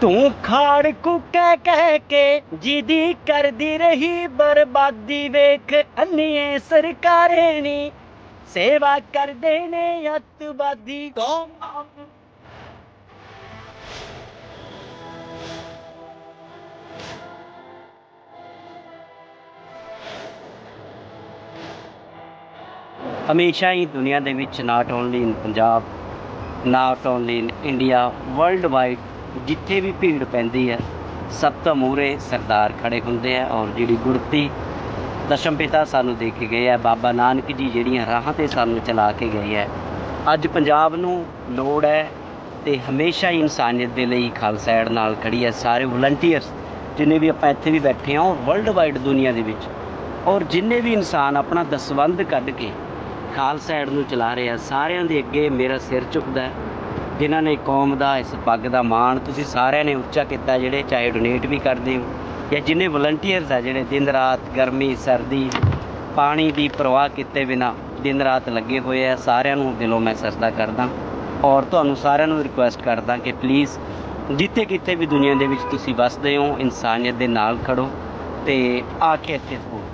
ਤੂੰ ਖਾੜ ਕੂ ਕਹਿ ਕਹਿ ਕੇ ਜਿਦੀ ਕਰਦੀ ਰਹੀ ਬਰਬਾਦੀ ਵੇਖ ਅੰਨੀਏ ਸਰਕਾਰੇ ਨੀ ਸੇਵਾ ਕਰਦੇ ਨੇ ਅੱਤਵਾਦੀ। ਕੌਮ ਹਮੇਸ਼ਾ ਹੀ ਦੁਨੀਆ ਦੇ ਵਿੱਚ not only in Punjab not only in India world wide ਜਿੱਥੇ ਵੀ ਭੀੜ ਪੈਂਦੀ ਹੈ ਸਭ ਤੋਂ ਮੂਹਰੇ ਸਰਦਾਰ ਖੜੇ ਹੁੰਦੇ ਆ ਔਰ ਜਿਹੜੀ ਗੁਰਤੀ ਦਸ਼ਮ ਪਿਤਾ ਸਾਨੂੰ ਦੇ ਕੇ ਗਏ ਆ, ਬਾਬਾ ਨਾਨਕ ਜੀ ਜਿਹੜੀਆਂ ਰਾਹਾਂ ਤੇ ਸਾਨੂੰ ਚਲਾ ਕੇ ਗਏ ਹੈ ਅੱਜ ਪੰਜਾਬ ਨੂੰ ਲੋੜ ਹੈ ਤੇ ਹਮੇਸ਼ਾ ਹੀ ਇਨਸਾਨੀਅਤ ਦੇ ਲਈ ਖਾਲਸਾ ਐਡ ਨਾਲ ਖੜੀ ਹੈ ਸਾਰੇ ਵਲੰਟੀਅਰਸ ਜਿੰਨੇ ਵੀ ਆਪਾਂ ਇੱਥੇ ਵੀ ਬੈਠੇ ਹਾਂ ਔਰ ਵਰਲਡ ਵਾਈਡ ਦੁਨੀਆ ਦੇ ਵਿੱਚ। ਔਰ ਜਿੰਨੇ ਵੀ ਇਨਸਾਨ ਆਪਣਾ ਦਸਵੰਧ ਕੱਢ ਕੇ ਖਾਲਸਾ ਏਡ ਨੂੰ ਚਲਾ ਰਹੇ ਆ, ਸਾਰਿਆਂ ਦੇ ਅੱਗੇ ਮੇਰਾ ਸਿਰ ਝੁਕਦਾ ਜਿਨ੍ਹਾਂ ਨੇ ਕੌਮ ਦਾ, ਇਸ ਪੱਗ ਦਾ ਮਾਣ ਤੁਸੀਂ ਸਾਰਿਆਂ ਨੇ ਉੱਚਾ ਕੀਤਾ, ਜਿਹੜੇ ਚਾਹੇ ਡੋਨੇਟ ਵੀ ਕਰਦੇ ਹੋ ਜਾਂ ਜਿੰਨੇ ਵਲੰਟੀਅਰਸ ਆ ਜਿਹੜੇ ਦਿਨ ਰਾਤ ਗਰਮੀ, ਸਰਦੀ, ਪਾਣੀ ਦੀ ਪਰਵਾਹ ਕੀਤੇ ਬਿਨਾ ਦਿਨ ਰਾਤ ਲੱਗੇ ਹੋਏ ਆ, ਸਾਰਿਆਂ ਨੂੰ ਦਿਲੋਂ ਮੈਂ ਸਰਦਾ ਕਰਦਾ। ਔਰ ਤੁਹਾਨੂੰ ਸਾਰਿਆਂ ਨੂੰ ਰਿਕੁਐਸਟ ਕਰਦਾ ਕਿ ਪਲੀਜ਼ ਜਿੱਥੇ ਕਿਤੇ ਵੀ ਦੁਨੀਆ ਦੇ ਵਿੱਚ ਤੁਸੀਂ ਵੱਸਦੇ ਹੋ, ਇਨਸਾਨੀਅਤ ਦੇ ਨਾਲ ਖੜੋ ਤੇ ਆ ਕੇ ਇੱਥੇ ਸਪੋਰਟ